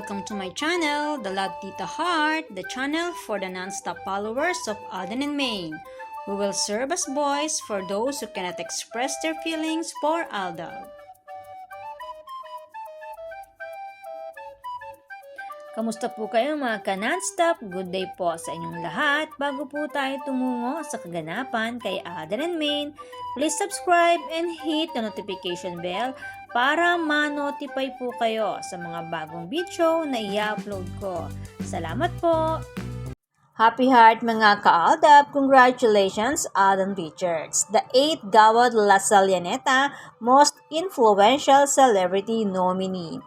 Welcome to my channel, The Love Tita Heart, the channel for the non-stop followers of Alden and Maine, who will serve as voice for those who cannot express their feelings for Aldab. Kamusta po kayo mga ka-nonstop? Good day po sa inyong lahat. Bago po tayo tumungo sa kaganapan kay Alden and Maine, please subscribe and hit the notification bell para ma-notify po kayo sa mga bagong video na i-upload ko. Salamat po! Happy Heart mga ka-Aldab! Congratulations, Alden Richards, the 8th Gawad La Salianeta Most Influential Celebrity Nominee.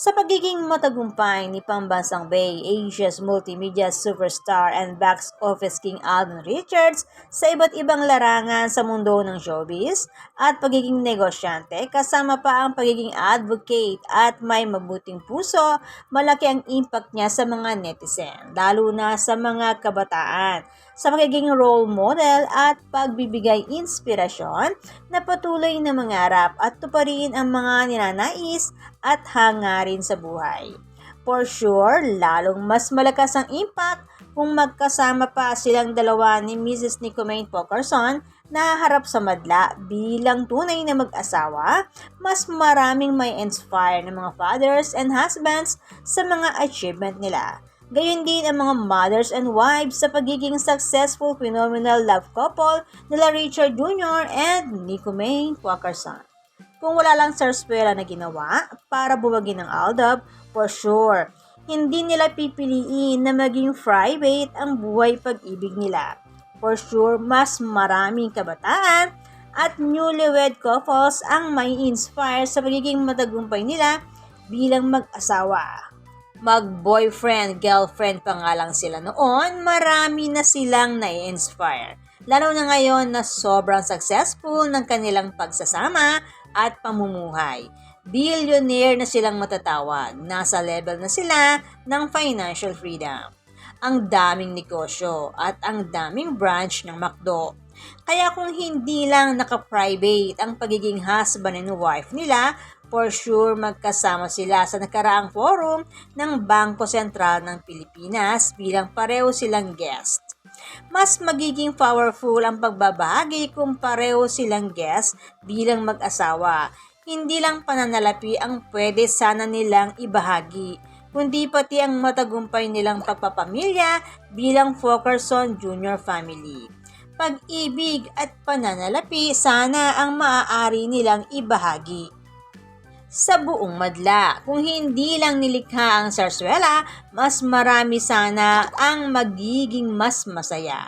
Sa pagiging matagumpay ni Pambansang Bay, Asia's multimedia superstar and box office king Alden Richards sa iba't ibang larangan sa mundo ng showbiz at pagiging negosyante kasama pa ang pagiging advocate at may mabuting puso, malaki ang impact niya sa mga netizen, lalo na sa mga kabataan sa pagiging role model at pagbibigay inspirasyon na patuloy na mangarap at tuparin ang mga ninanais at hangarin sa buhay. For sure, lalong mas malakas ang impact kung magkasama pa silang dalawa ni Mrs. Nicomaine Pokerson na harap sa madla bilang tunay na mag-asawa, mas maraming may inspire ng mga fathers and husbands sa mga achievement nila. Gayon din ang mga mothers and wives sa pagiging successful phenomenal love couple nila Richard Jr. and Nico May Quackerson. Kung wala lang sarswela na ginawa para buwagin ng Aldab, for sure, hindi nila pipiliin na maging private ang buhay pag-ibig nila. For sure, mas maraming kabataan at newlywed couples ang may inspire sa pagiging matagumpay nila bilang mag-asawa mag-boyfriend, girlfriend pa nga lang sila noon, marami na silang nai-inspire. Lalo na ngayon na sobrang successful ng kanilang pagsasama at pamumuhay. Billionaire na silang matatawag. Nasa level na sila ng financial freedom. Ang daming negosyo at ang daming branch ng McDo. Kaya kung hindi lang naka-private ang pagiging husband and wife nila, For sure, magkasama sila sa nakaraang forum ng Bangko Sentral ng Pilipinas bilang pareho silang guest. Mas magiging powerful ang pagbabahagi kung pareho silang guest bilang mag-asawa. Hindi lang pananalapi ang pwede sana nilang ibahagi, kundi pati ang matagumpay nilang pagpapamilya bilang Fokerson Junior Family pag-ibig at pananalapi sana ang maaari nilang ibahagi sa buong madla. Kung hindi lang nilikha ang sarswela, mas marami sana ang magiging mas masaya.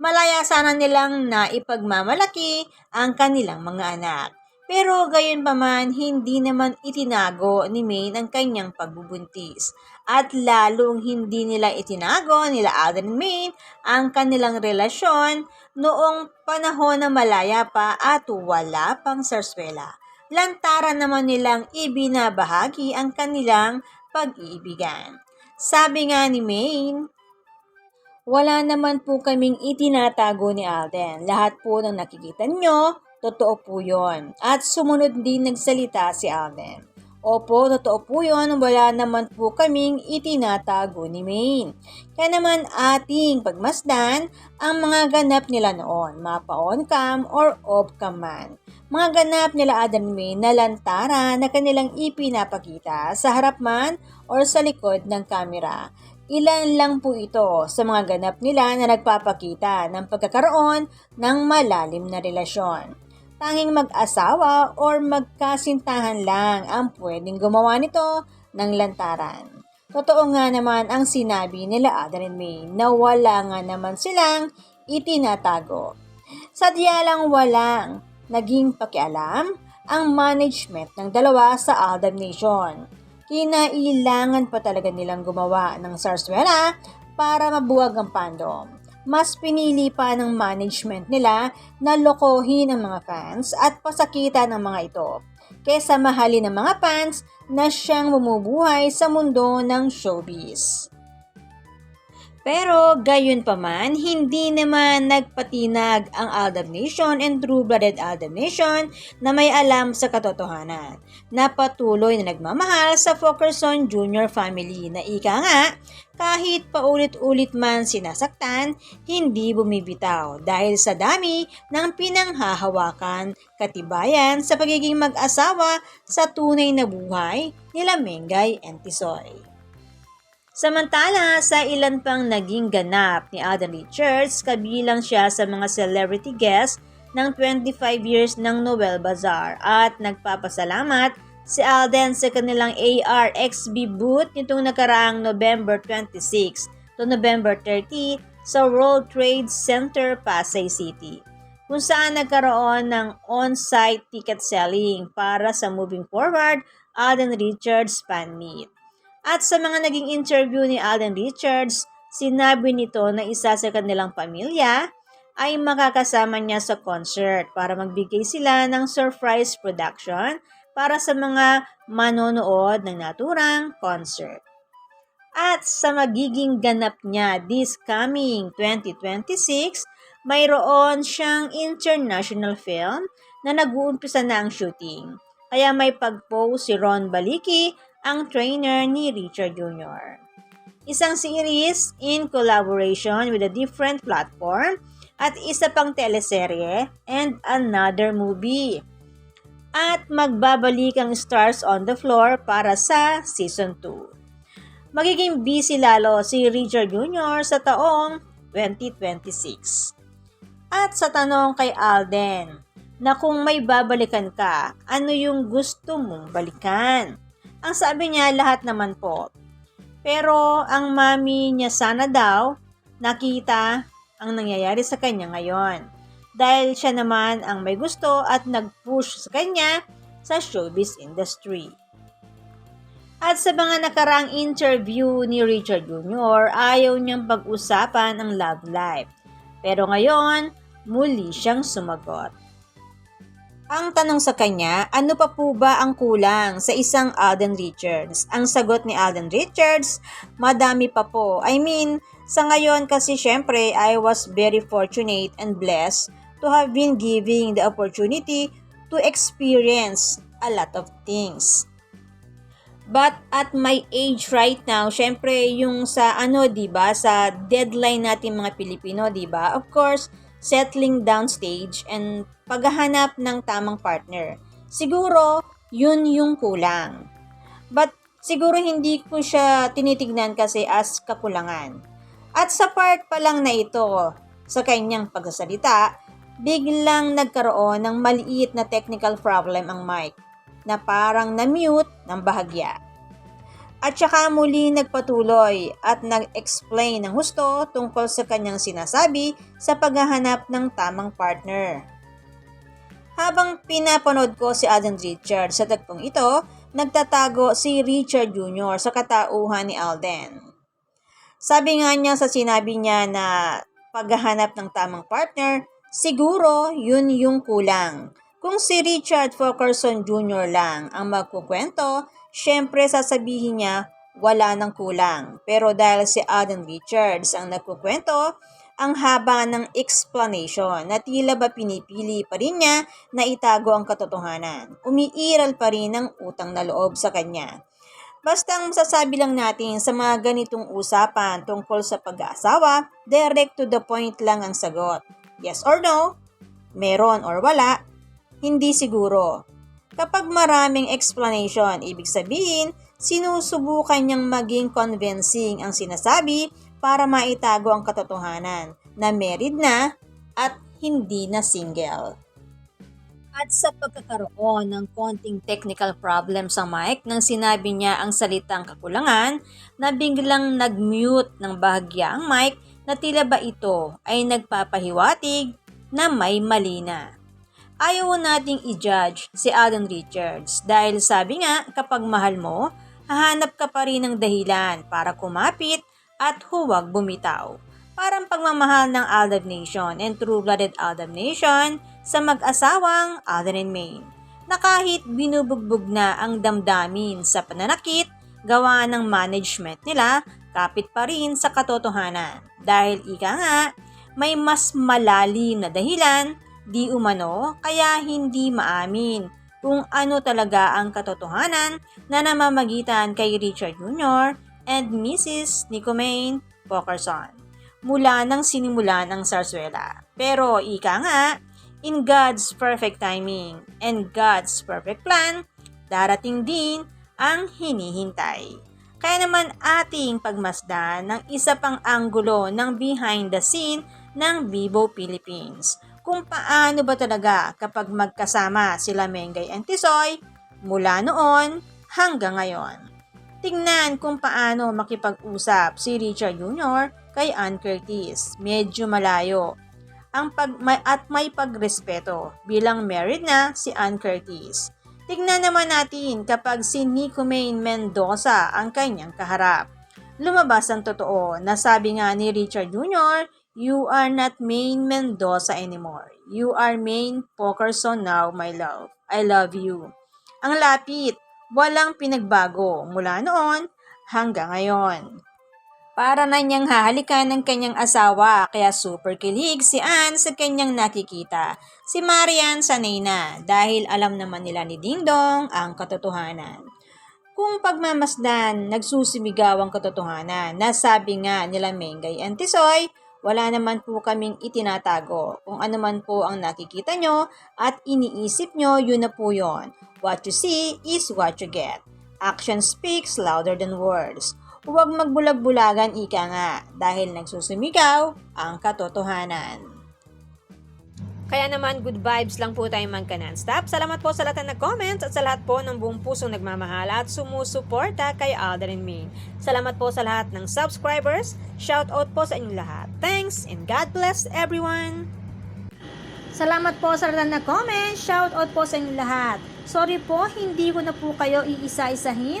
Malaya sana nilang na ipagmamalaki ang kanilang mga anak. Pero gayon pa man, hindi naman itinago ni Maine ang kanyang pagbubuntis. At lalong hindi nila itinago nila Alden Maine ang kanilang relasyon noong panahon na malaya pa at wala pang sarswela lantaran naman nilang ibinabahagi ang kanilang pag-iibigan. Sabi nga ni Maine, wala naman po kaming itinatago ni Alden. Lahat po ng nakikita nyo, totoo po yon. At sumunod din nagsalita si Alden. Opo, totoo po yun. Wala naman po kaming itinatago ni Maine. Kaya naman ating pagmasdan ang mga ganap nila noon, mapa on cam or off cam man. Mga ganap nila Adam Maine na lantara na kanilang ipinapakita sa harap man or sa likod ng kamera. Ilan lang po ito sa mga ganap nila na nagpapakita ng pagkakaroon ng malalim na relasyon. Tanging mag-asawa or magkasintahan lang ang pwedeng gumawa nito ng lantaran. Totoo nga naman ang sinabi nila Adrian May na wala nga naman silang itinatago. Sadya lang walang naging pakialam ang management ng dalawa sa Aldab Nation. Kinailangan pa talaga nilang gumawa ng sarswela para mabuwag ang fandom mas pinili pa ng management nila na lokohin ang mga fans at pasakitan ng mga ito kesa mahalin ng mga fans na siyang bumubuhay sa mundo ng showbiz. Pero gayon pa man, hindi naman nagpatinag ang Aldab Nation and True-Blooded Aldab Nation na may alam sa katotohanan na patuloy na nagmamahal sa Fokerson Jr. family na ika nga kahit paulit-ulit man sinasaktan, hindi bumibitaw dahil sa dami ng pinanghahawakan katibayan sa pagiging mag-asawa sa tunay na buhay nila Mengay and Tisoy. Samantala, sa ilan pang naging ganap ni Alden Richards, kabilang siya sa mga celebrity guests ng 25 years ng Noel Bazaar at nagpapasalamat si Alden sa kanilang ARXB booth nitong nakaraang November 26 to November 30 sa World Trade Center, Pasay City kung saan nagkaroon ng on-site ticket selling para sa Moving Forward Alden Richards Fan Meet. At sa mga naging interview ni Alden Richards, sinabi nito na isa sa kanilang pamilya ay makakasama niya sa concert para magbigay sila ng surprise production para sa mga manonood ng naturang concert. At sa magiging ganap niya this coming 2026, mayroon siyang international film na nag-uumpisa na ang shooting. Kaya may pag-post si Ron Baliki ang trainer ni Richard Jr. Isang series in collaboration with a different platform at isa pang teleserye and another movie. At magbabalik ang Stars on the Floor para sa Season 2. Magiging busy lalo si Richard Jr. sa taong 2026. At sa tanong kay Alden, na kung may babalikan ka, ano yung gusto mong balikan? Ang sabi niya, lahat naman po. Pero ang mami niya sana daw, nakita ang nangyayari sa kanya ngayon. Dahil siya naman ang may gusto at nag-push sa kanya sa showbiz industry. At sa mga nakaraang interview ni Richard Jr., ayaw niyang pag-usapan ang love life. Pero ngayon, muli siyang sumagot. Ang tanong sa kanya, ano pa po ba ang kulang sa isang Alden Richards? Ang sagot ni Alden Richards, madami pa po. I mean, sa ngayon kasi syempre, I was very fortunate and blessed to have been giving the opportunity to experience a lot of things. But at my age right now, syempre yung sa ano, 'di ba, sa deadline natin mga Pilipino, 'di ba? Of course, settling down stage and paghahanap ng tamang partner. Siguro, yun yung kulang. But siguro hindi ko siya tinitignan kasi as kakulangan. At sa part pa lang na ito, sa kanyang pagsasalita, biglang nagkaroon ng maliit na technical problem ang mic na parang na-mute ng bahagya. At saka muli nagpatuloy at nag-explain ng husto tungkol sa kanyang sinasabi sa paghahanap ng tamang partner. Habang pinapanood ko si Alden Richard sa tagpong ito, nagtatago si Richard Jr. sa katauhan ni Alden. Sabi nga niya sa sinabi niya na paghahanap ng tamang partner, siguro yun yung kulang. Kung si Richard Fulkerson Jr. lang ang magkukwento, syempre sasabihin niya wala nang kulang. Pero dahil si Alden Richards ang nagkukwento, ang haba ng explanation na tila ba pinipili pa rin niya na itago ang katotohanan. Umiiral pa rin ang utang na loob sa kanya. Basta ang masasabi lang natin sa mga ganitong usapan tungkol sa pag-aasawa, direct to the point lang ang sagot. Yes or no? Meron or wala? Hindi siguro. Kapag maraming explanation, ibig sabihin, sinusubukan niyang maging convincing ang sinasabi para maitago ang katotohanan na married na at hindi na single. At sa pagkakaroon ng konting technical problem sa mic nang sinabi niya ang salitang kakulangan, na biglang nag-mute ng bahagya ang mic na tila ba ito ay nagpapahiwatig na may mali na. Ayaw nating i-judge si Alan Richards dahil sabi nga kapag mahal mo, hahanap ka pa rin ng dahilan para kumapit at huwag bumitaw. Parang pagmamahal ng Aldab Nation and True-Blooded Aldab Nation sa mag-asawang Alden and Maine na kahit binubugbog na ang damdamin sa pananakit gawa ng management nila kapit pa rin sa katotohanan. Dahil ika nga, may mas malalim na dahilan, di umano, kaya hindi maamin kung ano talaga ang katotohanan na namamagitan kay Richard Jr. and Mrs. Nicomane Pokerson mula nang sinimulan ang sarswela. Pero ika nga, in God's perfect timing and God's perfect plan, darating din ang hinihintay. Kaya naman ating pagmasdan ng isa pang anggulo ng behind the scene ng Vivo Philippines. Kung paano ba talaga kapag magkasama sila Mengay and Tisoy mula noon hanggang ngayon. Tingnan kung paano makipag-usap si Richard Jr. kay Ann Curtis. Medyo malayo ang pag may, at may pagrespeto bilang married na si Ann Curtis. Tignan naman natin kapag si Nico Maine Mendoza ang kanyang kaharap. Lumabas ang totoo na sabi nga ni Richard Jr., You are not Maine Mendoza anymore. You are Maine Pokerson now, my love. I love you. Ang lapit, walang pinagbago mula noon hanggang ngayon. Para na niyang hahalikan ng kanyang asawa kaya super kilig si Anne sa kanyang nakikita. Si Marian sanay na dahil alam naman nila ni Ding Dong ang katotohanan. Kung pagmamasdan, nagsusumigaw ang katotohanan na sabi nga nila Mengay and Tisoy, wala naman po kaming itinatago. Kung ano man po ang nakikita nyo at iniisip nyo, yun na po yun. What you see is what you get. Action speaks louder than words. Huwag magbulag-bulagan ika nga dahil nagsusumigaw ang katotohanan. Kaya naman, good vibes lang po tayo magka non-stop. Salamat po sa lahat na nag-comments at sa lahat po ng buong pusong nagmamahal at sumusuporta kay Alden and Main. Salamat po sa lahat ng subscribers. Shout out po sa inyong lahat. Thanks and God bless everyone! Salamat po sa lahat na comment. Shout out po sa inyong lahat. Sorry po, hindi ko na po kayo iisa-isahin.